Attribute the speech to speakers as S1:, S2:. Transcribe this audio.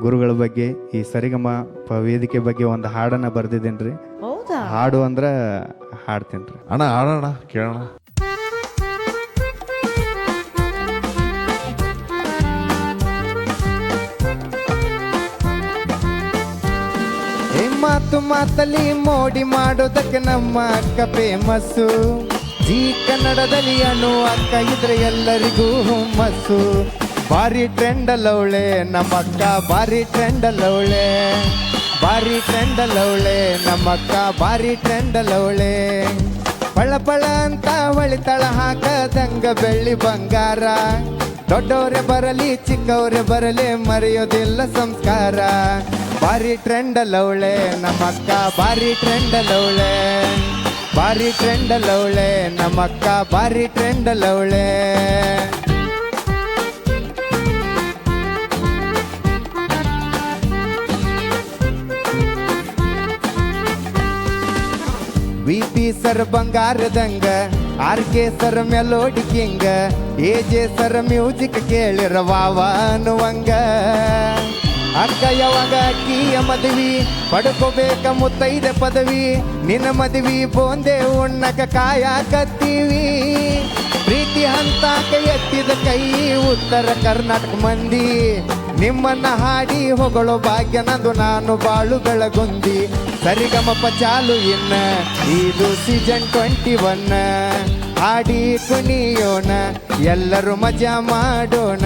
S1: ಗುರುಗಳ ಬಗ್ಗೆ ಈ ಸರಿಗಮ ಪ ವೇದಿಕೆ ಬಗ್ಗೆ ಒಂದು ಹಾಡನ್ನ ಬರ್ದಿದ್ದೀನಿ ರೀ
S2: ಹೌದಾ?
S1: ಹಾಡು ಅಂದ್ರ ಹಾಡ್ತೇನ್ರಿ. ರೀ
S3: ಅಣ್ಣ ಆಡೋಣ ಕೇಳೋಣ.
S1: ಏ ಮಾತು ಮಾತಲ್ಲಿ ಮೋಡಿ ಮಾಡೋದಕ್ಕೆ ನಮ್ಮ ಅಕ್ಕ ಫೇಮಸ್ಸು ಜೀ ಕನ್ನಡದಲ್ಲಿ ಅನ್ನು ಅಕ್ಕ ಇದ್ರೆ ಎಲ್ಲರಿಗೂ ಹುಮ್ಮಸ್ಸು. ಭಾರಿ ಟ್ರೆಂಡ್ ಅಲ್ಲವಳೆ ನಮ್ಮಕ್ಕ ಬಾರಿ ಭಾರಿ ಟ್ರೆಂಡ್ ಅಲ್ಲವಳೆ ಬಾರಿ ಟ್ರೆಂಡ್ ಅಲ್ಲವಳೆ ನಮ್ಮಕ್ಕ ಭಾರಿ ಟ್ರೆಂಡ್ ಅಲ್ಲವಳೆ ಪಳ ಪಳ ಅಂತ ಹೊಳಿತಳ ಹಾಕದಂಗ ಬೆಳ್ಳಿ ಬಂಗಾರ. ದೊಡ್ಡವ್ರೆ ಬರಲಿ, ಚಿಕ್ಕವರೇ ಬರಲಿ, ಮರೆಯೋದಿಲ್ಲ ಸಂಸ್ಕಾರ. ಬಾರಿ ಟ್ರೆಂಡ್ ಅಲ್ಲವಳೆ ಬಾರಿ ಟ್ರೆಂಡಲ್ಲವಳೆ ಬಾರಿ ಟ್ರೆಂಡ್ ಅಲ್ಲವಳೆ ಬಾರಿ ಟ್ರೆಂಡ್ ಅಲ್ಲವಳೆ ನಮ್ಮ ಅಕ್ಕ ಭಾರಿ ಟ್ರೆಂಡ್ ಅಲ್ಲವಳೆ V P sir ಬಂಗಾರದಂಗ R K sir melody king A J sir music ಕೇಳಿರ wow ಅನ್ನುವಂಗ. ಅಕ್ಕ ಯಾವಾಗ ಅಕ್ಕಿಯ ಮದುವಿ, ಪಡ್ಕೋಬೇಕ ಮುತ್ತೈದ ಪದವಿ, ನಿನ್ನ ಮದುವಿ ಬೋಂದೆ ಉಣ್ಣಕ ಕಾಯಕತ್ತೀವಿ ಪ್ರೀತಿ ಹಂತಾಕ ಎತ್ತಿದ ಕೈ ಉತ್ತರ ಕರ್ನಾಟಕ ಮಂದಿ. ನಿಮ್ಮನ್ನ ಹಾಡಿ ಹೊಗಳೋ ಭಾಗ್ಯ ನಂದು, ನಾನು ಬಾಳು ಬೆಳಗುಂದಿ ಸರಿಗಮಪ ಚಾಲು ಇನ್ನ, ಇದು ಸೀಸನ್ ಟ್ವೆಂಟಿ ಒನ್ ಹಾಡಿ ಕುಣಿಯೋಣ, ಎಲ್ಲರೂ ಮಜಾ ಮಾಡೋಣ.